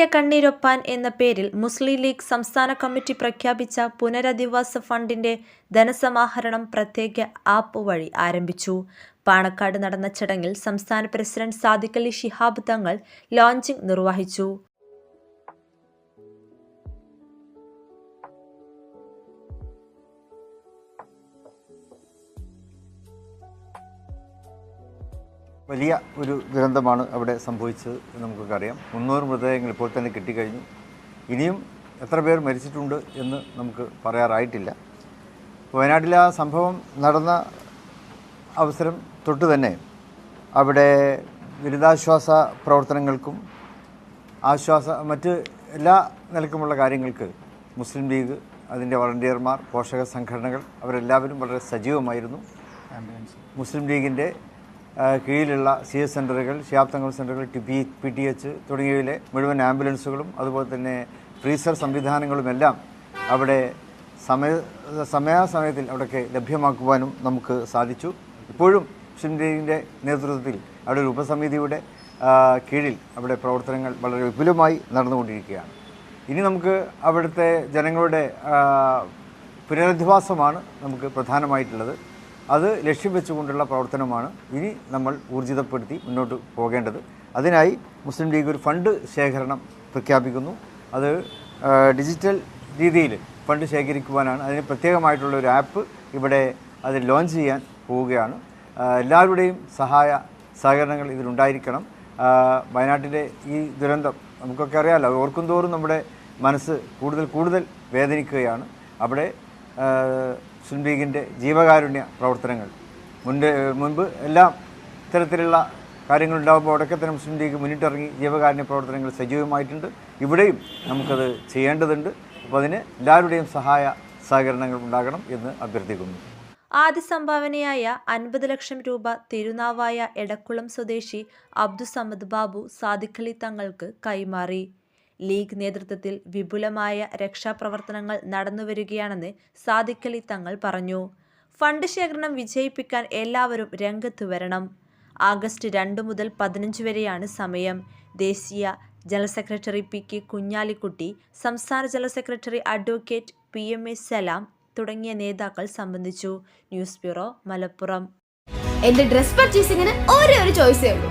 വയനാടിന്റെ കണ്ണീരൊപ്പാൻ എന്ന പേരിൽ മുസ്ലിം ലീഗ് സംസ്ഥാന കമ്മിറ്റി പ്രഖ്യാപിച്ച പുനരധിവാസ ഫണ്ടിന്റെ ധനസമാഹരണം പ്രത്യേക ആപ്പ് വഴി ആരംഭിച്ചു. പാണക്കാട് നടന്ന ചടങ്ങിൽ സംസ്ഥാന പ്രസിഡന്റ് സാദിഖലി അലി ശിഹാബ് തങ്ങൾ ലോഞ്ചിംഗ് നിർവഹിച്ചു. വലിയ ഒരു ദുരന്തമാണ് അവിടെ സംഭവിച്ചത് എന്ന് നമുക്കൊക്കെ അറിയാം മുന്നൂറ് മൃതദേഹങ്ങൾ ഇപ്പോൾ തന്നെ കിട്ടിക്കഴിഞ്ഞു. ഇനിയും എത്ര പേർ മരിച്ചിട്ടുണ്ട് എന്ന് നമുക്ക് പറയാറായിട്ടില്ല. വയനാട്ടിൽ ആ സംഭവം നടന്ന അവസരം തൊട്ട് തന്നെ അവിടെ ദുരിതാശ്വാസ പ്രവർത്തനങ്ങൾക്കും ആശ്വാസ മറ്റ് എല്ലാ നിലക്കുമുള്ള കാര്യങ്ങൾക്ക് മുസ്ലിം ലീഗ് അതിന്റെ വളണ്ടിയർമാർ പോഷക സംഘടനകൾ അവരെല്ലാവരും വളരെ സജീവമായിരുന്നു. മുസ്ലിം ലീഗിന്റെ കീഴിലുള്ള സി എസ് സെന്ററുകൾ ശാബ്ദങ്ങൾ സെന്ററുകൾ T P P T H തുടങ്ങിയവയിലെ മുഴുവൻ ആംബുലൻസുകളും അതുപോലെ തന്നെ ഫ്രീസർ സംവിധാനങ്ങളുമെല്ലാം അവിടെ സമയ സമയാസമയത്തിൽ അവിടെയൊക്കെ ലഭ്യമാക്കുവാനും നമുക്ക് സാധിച്ചു. ഇപ്പോഴും മുസ്ലിം ലീഗിന്റെ നേതൃത്വത്തിൽ അവിടെ ഒരു ഉപസമിതിയുടെ കീഴിൽ അവിടെ പ്രവർത്തനങ്ങൾ വളരെ വിപുലമായി നടന്നുകൊണ്ടിരിക്കുകയാണ്. ഇനി നമുക്ക് അവിടുത്തെ ജനങ്ങളുടെ പുനരധിവാസമാണ് നമുക്ക് പ്രധാനമായിട്ടുള്ളത്. അത് ലക്ഷ്യം വെച്ചുകൊണ്ടുള്ള പ്രവർത്തനമാണ് ഇനി നമ്മൾ ഊർജിതപ്പെടുത്തി മുന്നോട്ട് പോകേണ്ടത്. അതിനായി മുസ്ലിം ലീഗ് ഒരു ഫണ്ട് ശേഖരണം പ്രഖ്യാപിക്കുന്നു. അത് ഡിജിറ്റൽ രീതിയിൽ ഫണ്ട് ശേഖരിക്കുവാനാണ്. അതിന് പ്രത്യേകമായിട്ടുള്ള ഒരു ആപ്പ് ഇവിടെ അത് ലോഞ്ച് ചെയ്യാൻ പോവുകയാണ്. എല്ലാവരുടെയും സഹായ സഹകരണങ്ങൾ ഇതിലുണ്ടായിരിക്കണം. വയനാട്ടിലെ ഈ ദുരന്തം നമുക്കൊക്കെ അറിയാമല്ലോ ഓർക്കും തോറും നമ്മുടെ മനസ്സ് കൂടുതൽ കൂടുതൽ വേദനിക്കുകയാണ്. അവിടെ ലീഗിന്റെ ജീവകാരുണ്യ പ്രവർത്തനങ്ങൾ. മുൻപ് മുൻപ് എല്ലാം ഇത്തരത്തിലുള്ള കാര്യങ്ങളുണ്ടാകുമ്പോൾ അവിടെയൊക്കെ തന്നെ മുസ്ലിം ലീഗ് മുന്നിട്ടിറങ്ങി ജീവകാരുണ്യ പ്രവർത്തനങ്ങൾ സജീവമായിട്ടുണ്ട്. ഇവിടെയും നമുക്കത് ചെയ്യേണ്ടതുണ്ട്. അപ്പോൾ അതിന് എല്ലാവരുടെയും സഹായ സഹകരണങ്ങൾ ഉണ്ടാകണം എന്ന് അഭ്യർത്ഥിക്കുന്നു. ആദ്യ സംഭാവനയായ അൻപത് ലക്ഷം രൂപ തിരുനാവായ എടക്കുളം സ്വദേശി അബ്ദുസമദ് ബാബു സാദിഖലി തങ്ങൾക്ക് കൈമാറി. ലീഗ് നേതൃത്വത്തിൽ വിപുലമായ രക്ഷാപ്രവർത്തനങ്ങൾ നടന്നുവരികയാണെന്ന് സാദിഖലി തങ്ങൾ പറഞ്ഞു. ഫണ്ട് ശേഖരണം വിജയിപ്പിക്കാൻ എല്ലാവരും രംഗത്ത് വരണം. ആഗസ്റ്റ് രണ്ട് മുതൽ പതിനഞ്ച് വരെയാണ് സമയം. ദേശീയ general secretary P K Kunhalikutty സംസ്ഥാന general secretary advocate P M A Salam തുടങ്ങിയ നേതാക്കൾ സംബന്ധിച്ചു. News bureau Malappuram. എന്റെ ഡ്രസ് പർച്ചേസിംഗിന് ഒരേ ഒരു ചോയ്സേ ഉള്ളൂ.